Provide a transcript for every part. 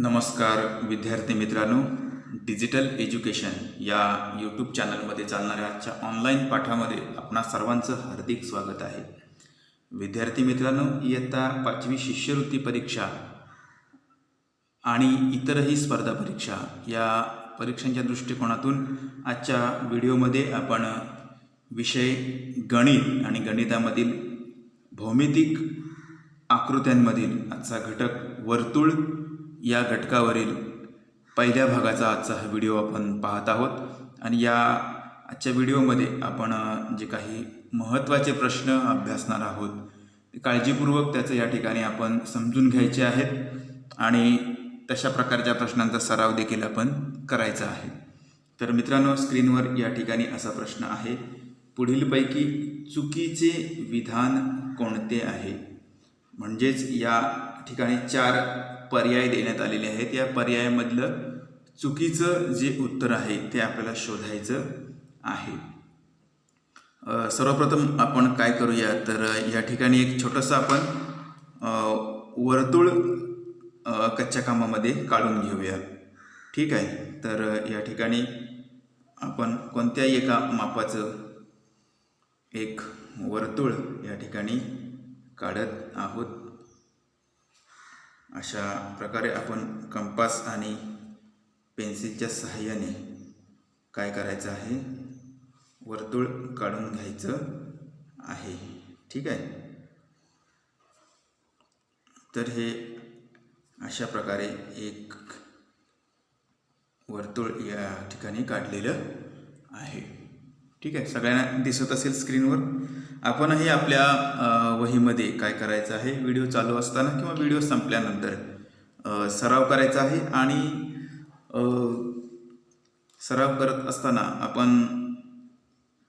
नमस्कार विद्यार्थी मित्रांनो. डिजिटल एज्युकेशन या यूट्यूब चॅनलमध्ये चालणाऱ्या आजच्या ऑनलाईन पाठामध्ये आपणा सर्वांचं हार्दिक स्वागत आहे. विद्यार्थी मित्रांनो इयत्ता पाचवी शिष्यवृत्ती परीक्षा आणि इतरही स्पर्धा परीक्षा या परीक्षांच्या दृष्टिकोनातून आजच्या व्हिडिओमध्ये आपण विषय गणित आणि गणितामधील भौमितिक आकृत्यांमधील आजचा घटक वर्तुळ या घटकावरील पहिल्या भागाचा आजचा हा व्हिडिओ आपण पाहत आहोत. आणि या आजच्या व्हिडिओमध्ये आपण जे काही महत्त्वाचे प्रश्न अभ्यासणार आहोत ते काळजीपूर्वक त्याचं या ठिकाणी आपण समजून घ्यायचे आहेत. आणि तशा प्रकारच्या प्रश्नांचा सराव देखील आपण करायचा आहे. तर मित्रांनो स्क्रीनवर या ठिकाणी असा प्रश्न आहे. पुढीलपैकी चुकीचे विधान कोणते आहे? म्हणजेच या ठिकाणी चार पर्याय देण्यात आलेले आहेत. या पर्यायामधलं चुकीचं जे उत्तर आहे ते आपल्याला शोधायचं आहे. सर्वप्रथम आपण काय करूया? तर या ठिकाणी एक छोटंसं आपण वर्तुळ कच्च्या कामामध्ये काढून घेऊया. ठीक आहे? तर या ठिकाणी आपण कोणत्याही एका मापाचं एक वर्तुळ या ठिकाणी काढत आहोत. अशा प्रकारे आपण कंपास आणि पेन्सिलच्या सहाय्याने काय करायचं आहे? वर्तुळ काढून घ्यायचं आहे. ठीक आहे? तर हे अशा प्रकारे एक वर्तुळ या ठिकाणी काढलेलं आहे. ठीक आहे सगळ्यांना दिसत असेल स्क्रीनवर. आपणही आपल्या वहीमध्ये काय करायचं आहे व्हिडिओ चालू असताना किंवा व्हिडिओ संपल्यानंतर सराव करायचा आहे आणि सराव करत असताना आपण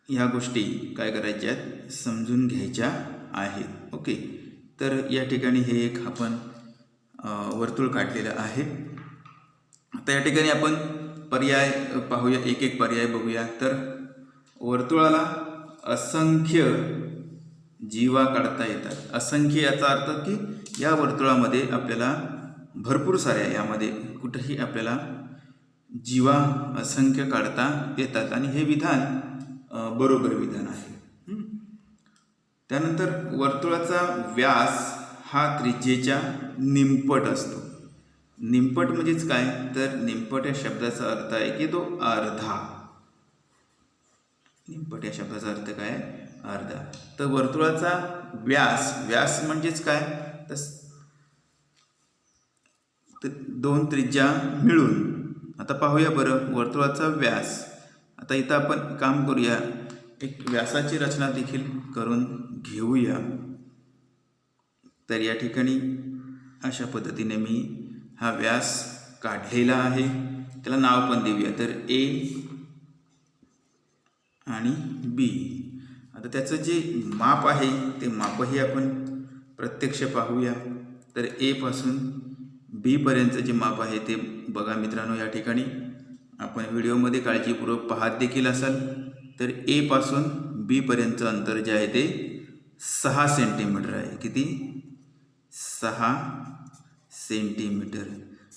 ह्या गोष्टी काय करायच्या आहेत समजून घ्यायच्या आहेत. ओके तर या ठिकाणी हे एक आपण वर्तुळ काढलेलं आहे. आता या ठिकाणी आपण पर्याय पाहूया एक एक पर्याय बघूया. तर वर्तुळाला असंख्य जीवा काढता येतात. असंख्य याचा अर्थ की या वर्तुळामध्ये आपल्याला भरपूर साऱ्या यामध्ये कुठंही आपल्याला जीवा असंख्य काढता येतात. आणि हे विधान बरोबर विधान आहे. त्यानंतर वर्तुळाचा व्यास हा त्रिज्येच्या निमपट असतो. निमपट म्हणजेच काय? तर निमपट या शब्दाचा अर्थ आहे की तो अर्धा. निमपट या शब्दाचा अर्थ काय? अर्धा. तर वर्तुळाचा व्यास व्यास म्हणजेच काय? तस तर दोन त्रिज्या मिळून. आता पाहूया बरं वर्तुळाचा व्यास. आता इथं आपण काम करूया. एक व्यासाची रचना देखील करून घेऊया. तर या ठिकाणी अशा पद्धतीने मी हा व्यास काढलेला आहे. त्याला नाव पण देऊया. तर ए आणि बी आता त्याचं जे माप आहे ते मापही आपण प्रत्यक्ष पाहूया. तर एपासून बीपर्यंतचं जे माप आहे ते बघा मित्रांनो या ठिकाणी. आपण व्हिडिओमध्ये काळजीपूर्वक पाहत देखील असाल. तर एपासून बीपर्यंतचं अंतर जे आहे ते सहा सेंटीमीटर आहे. किती? सहा सेंटीमीटर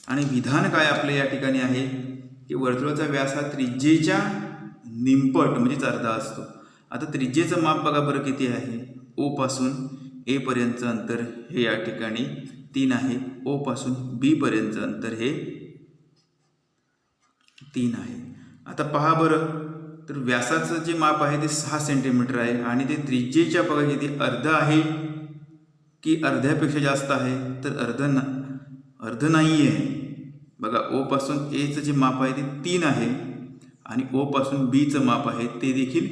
आणि विधान काय आपलं या ठिकाणी आहे की वर्तुळाचा व्यास हा त्रिज्येच्या निंपट म्हणजेच अर्धा असतो. आता त्रिज्येचं माप बघा बरं किती आहे? ओपासून एपर्यंतचं अंतर हे या ठिकाणी तीन आहे. ओपासून बीपर्यंतचं अंतर हे तीन आहे. आता पहा बरं. तर व्यासाचं जे माप आहे ते सहा सेंटीमीटर आहे आणि ते त्रिज्येच्या बघा किती अर्ध आहे की अर्ध्यापेक्षा जास्त आहे? तर अर्ध ना अर्ध नाही आहे बघा ओपासून एचं जे माप आहे ते तीन आहे. आणि ओपासून बीचं माप आहे ते देखील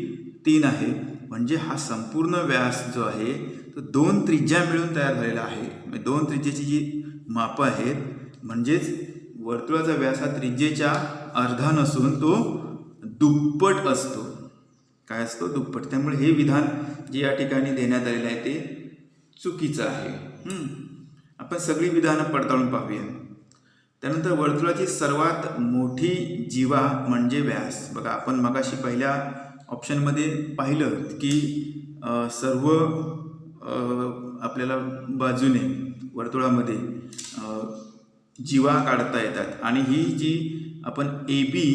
तीन आहे. म्हणजे हा संपूर्ण व्यास जो आहे तो दोन त्रिज्या मिळून तयार झालेला आहे. म्हणजे दोन त्रिज्येची जी मापं आहेत म्हणजेच वर्तुळाचा व्यास हा त्रिज्येच्या अर्धा नसून तो दुप्पट असतो. काय असतो? दुप्पट. त्यामुळे हे विधान जे या ठिकाणी देण्यात आलेलं आहे ते चुकीचं आहे. आपण सगळी विधानं पडताळून पाहूया. त्यानंतर वर्तुळाची सर्वात मोठी जीवा म्हणजे व्यास. बघा आपण मगाशी पहिल्या ऑप्शनमध्ये पाहिलं की सर्व आपल्याला बाजूने वर्तुळामध्ये जीवा काढता येतात. आणि ही जी आपण ए बी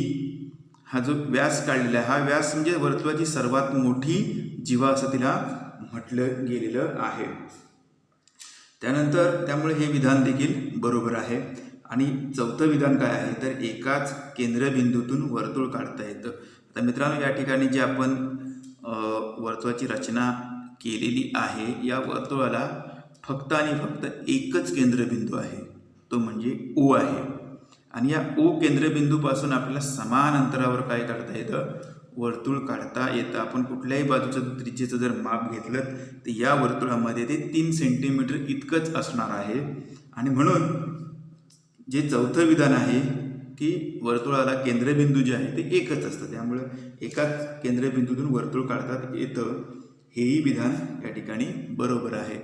हा जो व्यास काढलेला आहे हा व्यास म्हणजे वर्तुळाची सर्वात मोठी जीवा असं तिला म्हटलं गेलेलं आहे. त्यानंतर त्यामुळे हे विधान देखील बरोबर आहे. आणि चौथं विधान काय आहे? तर एकाच केंद्रबिंदूतून वर्तुळ काढता येतं. आता मित्रांनो या ठिकाणी जे आपण वर्तुळाची रचना केलेली आहे या वर्तुळाला फक्त आणि फक्त एकच केंद्रबिंदू आहे. तो म्हणजे ओ आहे. आणि या ओ केंद्रबिंदूपासून आपल्याला समान अंतरावर काय काढता येतं? वर्तुळ काढता येतं. आपण कुठल्याही बाजूचं त्रिज्येचं जर माप घेतलं तर या वर्तुळामध्ये ते तीन सेंटीमीटर इतकंच असणार आहे. आणि म्हणून जे चौथं विधान आहे की वर्तुळाला केंद्रबिंदू जे आहे ते एकच असतं. त्यामुळं एकाच केंद्रबिंदूतून वर्तुळ काढतात येतं. हेही विधान या ठिकाणी बरोबर आहे.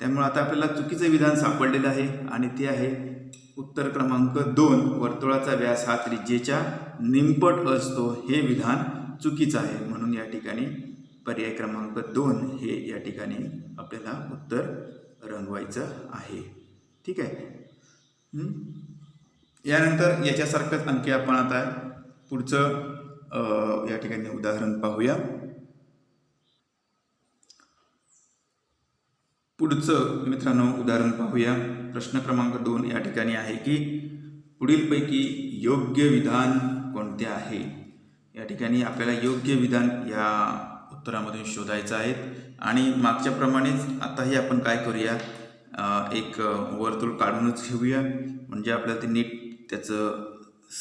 त्यामुळं आता आपल्याला चुकीचं विधान सापडलेलं आहे आणि ते आहे उत्तर क्रमांक दोन वर्तुळाचा व्यास हा त्रिज्येच्या निमपट असतो. हे विधान चुकीचं आहे. म्हणून या ठिकाणी पर्याय क्रमांक दोन हे या ठिकाणी आपल्याला उत्तर रंगवायचं आहे. ठीक आहे? यानंतर याच्यासारखंच आणखी आपण आता पुढचं या ठिकाणी उदाहरण पाहूया. पुढचं मित्रांनो उदाहरण पाहूया. प्रश्न क्रमांक दोन या ठिकाणी आहे की पुढीलपैकी योग्य विधान कोणते आहे? या ठिकाणी आपल्याला योग्य विधान या उत्तरामधून शोधायचं आहे. आणि मागच्याप्रमाणेच आताही आपण काय करूया? एक वर्तुळ काढूनच घेऊया. म्हणजे आपल्याला ते नीट त्याचं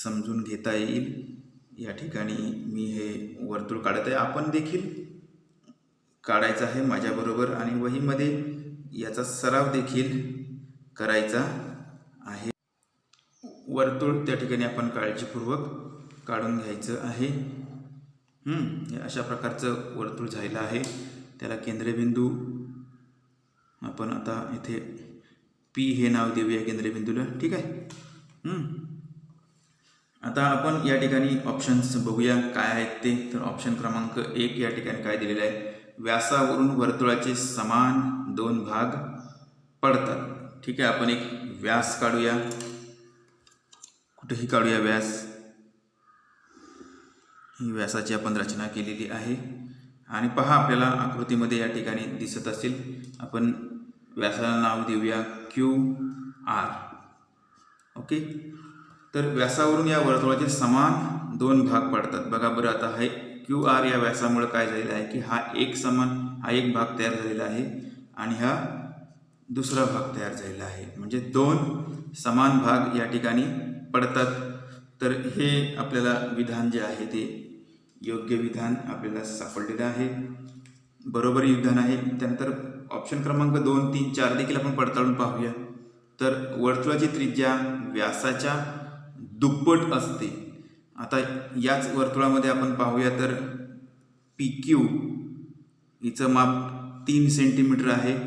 समजून घेता येईल. या ठिकाणी मी हे वर्तुळ काढत आहे. आपण देखील काढायचं आहे माझ्याबरोबर आणि वहीमध्ये याचा सराव देखील करायचा आहे. वर्तुळ त्या ठिकाणी आपण काळजीपूर्वक काढून घ्यायचं आहे. हे अशा प्रकारचं वर्तुळ झालेलं आहे. त्याला केंद्रबिंदू आपण आता इथे पी हे नाव देऊया केंद्रबिंदूला. ठीक आहे? आता आपण या ठिकाणी ऑप्शन्स बघूया. काय आहेत ते? तर ऑप्शन क्रमांक एक या ठिकाणी काय दिलेलं आहे? व्यासावरून वर्तुळाचे समान दोन भाग पडतात. ठीक आहे आपण एक व्यास काढूया. कुठेही काढूया व्यास. ही व्यासाची आपण रचना केलेली आहे. आणि पहा आपल्याला आकृतीमध्ये या ठिकाणी दिसत असेल. आपण व्यासाला नाव देऊया क्यू आर. ओके? तर व्यासावरून या वर्तुळाचे समान दोन भाग पडतात. बघा बरं आता हे क्यू आर या व्यासामुळे काय झालेलं आहे की हा एक समान हा एक भाग तयार झालेला आहे आणि हा दुसरा भाग तयार झालेला आहे. म्हणजे दोन समान भाग या ठिकाणी पडतात. तर हे आपल्याला विधान जे आहे ते योग्य विधान आपल्याला सापडलेलं आहे. बरोबर विधान आहे त्यानंतर ऑप्शन क्रमांक दोन तीन चार देखील आपण पडताळून पाहूया. तर वर्तुळाची त्रिज्या व्यासाच्या दुप्पट असते. आता याच वर्तुळामध्ये आपण पाहूया तर पी क्यू हिचं माप तीन सेंटीमीटर आहे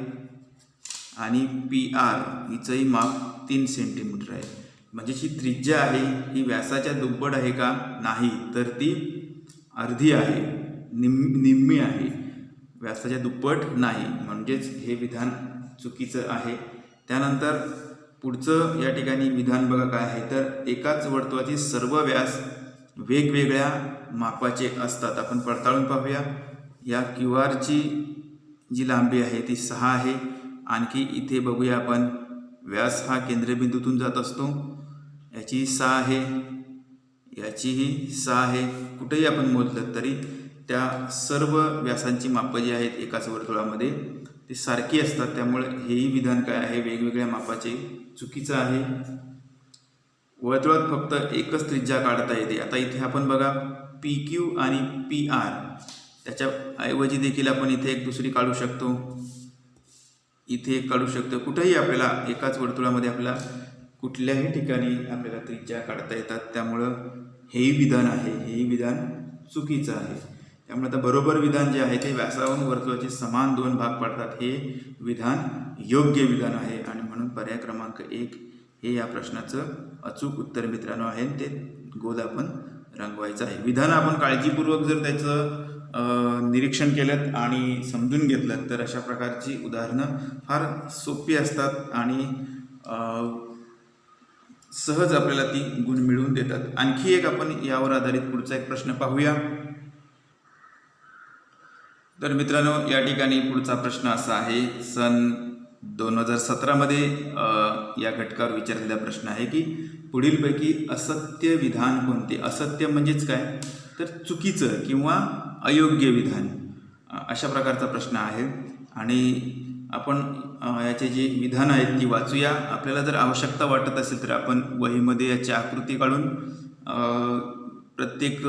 आणि पी आर हिचंही माप तीन सेंटीमीटर आहे. म्हणजे जी त्रिज्या आहे ही व्यासाच्या दुप्पट आहे का? नाही. तर ती अर्धी आहे. निम निम्मी आहे. व्यासाच्या दुप्पट नाही. म्हणजेच हे विधान चुकीचं आहे. त्यानंतर पुढचं या ठिकाणी विधान बघा काय आहे. तर एकाच वर्तुळाची सर्व व्यास वेगवेगळ्या मापाचे असतात. आपण पडताळून पाहूया. या क्यू आरची जी लांबी आहे ती सहा आहे. आणखी इथे बघूया आपण. व्यास हा केंद्रबिंदूतून जात असतो. याची सहा आहे. याचीही सहा आहे. कुठेही आपण मोजलं तरी त्या सर्व व्यासांची मापं जी आहेत एकाच वर्तुळामध्ये ती सारखी असतात त्यामुळे हेही विधान काय आहे? वेगवेगळ्या मापाचे चुकीचं आहे. वर्तुळात फक्त एकच त्रिज्या काढता येते. आता इथे आपण बघा पी क्यू आणि पी आर त्याच्या ऐवजी देखील आपण इथे एक दुसरी काढू शकतो. इथे एक काढू शकतो. कुठेही आपल्याला एकाच वर्तुळामध्ये आपल्याला कुठल्याही ठिकाणी आपल्याला त्रिज्या काढता येतात. त्यामुळं हेही विधान आहे. हेही विधान चुकीचं आहे. त्यामुळे आता बरोबर विधान जे आहे ते व्यासावरून वर्तुळाचे समान दोन भाग पडतात हे विधान योग्य विधान आहे. आणि म्हणून पर्याय क्रमांक एक हे या प्रश्नाचं अचूक उत्तर मित्रांनो आहे. ते गोल आपण रंगवायचं आहे. विधान आपण काळजीपूर्वक जर त्याचं निरीक्षण केलं आणि समजून घेतलं तर अशा प्रकारची उदाहरणं फार सोपी असतात आणि सहज आपल्याला ती गुण मिळवून देतात. आणखी एक आपण यावर आधारित पुढचा एक प्रश्न पाहूया. तर मित्रांनो या ठिकाणी पुढचा प्रश्न असा आहे सन दोन हजार सतरामध्ये या घटकावर विचारलेला प्रश्न आहे की पुढीलपैकी असत्य विधान कोणते? असत्य म्हणजेच काय? तर चुकीचं किंवा अयोग्य विधान अशा प्रकारचा प्रश्न आहे. आणि आपण याचे जे विधान आहेत ती वाचूया. आपल्याला जर आवश्यकता वाटत असेल तर आपण वहीमध्ये याची आकृती काढून प्रत्येक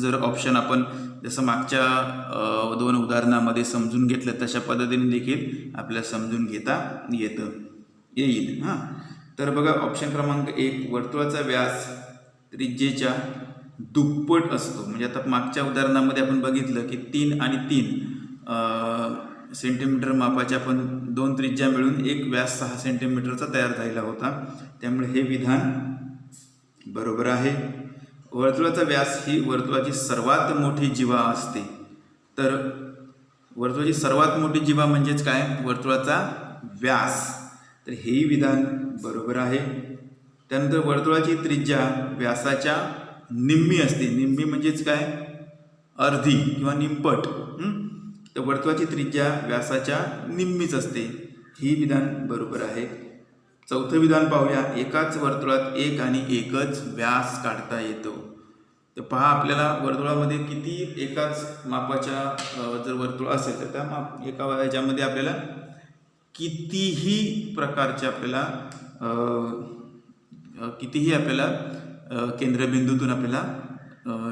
जर ऑप्शन आपण जसं मागच्या दोन उदाहरणामध्ये समजून घेतलं तशा पद्धतीने देखील आपल्याला समजून घेता येतं. येईल हां. तर बघा ऑप्शन क्रमांक एक वर्तुळाचा व्यास त्रिज्येच्या दुप्पट असतो. म्हणजे आता मागच्या उदाहरणामध्ये आपण बघितलं की तीन आणि तीन सेंटीमीटर मापाच्या आपण दोन त्रिज्या मिळून एक व्यास सहा सेंटीमीटरचा तयार झालेला होता. त्यामुळे हे विधान बरोबर आहे. वर्तुळाचा व्यास ही वर्तुळाची सर्वात मोठी जीवा असते. तर वर्तुळाची सर्वात मोठी जीवा म्हणजेच काय? वर्तुळाचा व्यास. तर हेही विधान बरोबर आहे. त्यानंतर वर्तुळाची त्रिज्या व्यासाच्या निम्मी असते. निम्मी म्हणजेच काय? अर्धी किंवा निंपट तर वर्तुळाची त्रिज्या व्यासाच्या निम्मीच असते. ही विधान बरोबर आहे. चौथं विधान पाहूया. एकाच वर्तुळात एक आणि एकच व्यास काढता येतो. तर पहा आपल्याला वर्तुळामध्ये किती एकाच मापाच्या जर वर्तुळ असेल तर त्या माप एका याच्यामध्ये आपल्याला कितीही प्रकारचे आपल्याला कितीही आपल्याला केंद्रबिंदूतून आपल्याला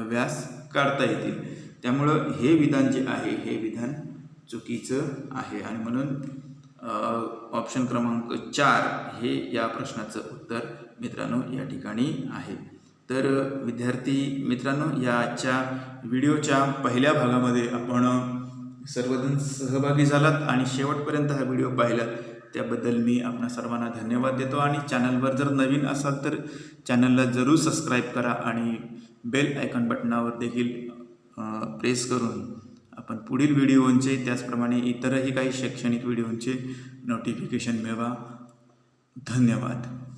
व्यास काढता येतील. त्यामुळं हे विधान जे आहे हे विधान चुकीचं आहे. आणि म्हणून ऑप्शन क्रमांक चार हे या प्रश्नाचं उत्तर मित्रांनो या ठिकाणी आहे. तर विद्यार्थी मित्रांनो या आजच्या व्हिडिओच्या पहिल्या भागामध्ये आपण सर्वजण सहभागी झालात आणि शेवटपर्यंत हा व्हिडिओ पाहिलात त्याबद्दल मी आपणा सर्वांना धन्यवाद देतो आणि चॅनलवर जर नवीन असाल तर चॅनलला जरूर सबस्क्राईब करा आणि बेल आयकॉन बटनावर देखील प्रेस करून आपण पुढील व्हिडिओंचे त्याचप्रमाणे इतरही काही शैक्षणिक व्हिडिओंचे नोटिफिकेशन मिळवा. धन्यवाद.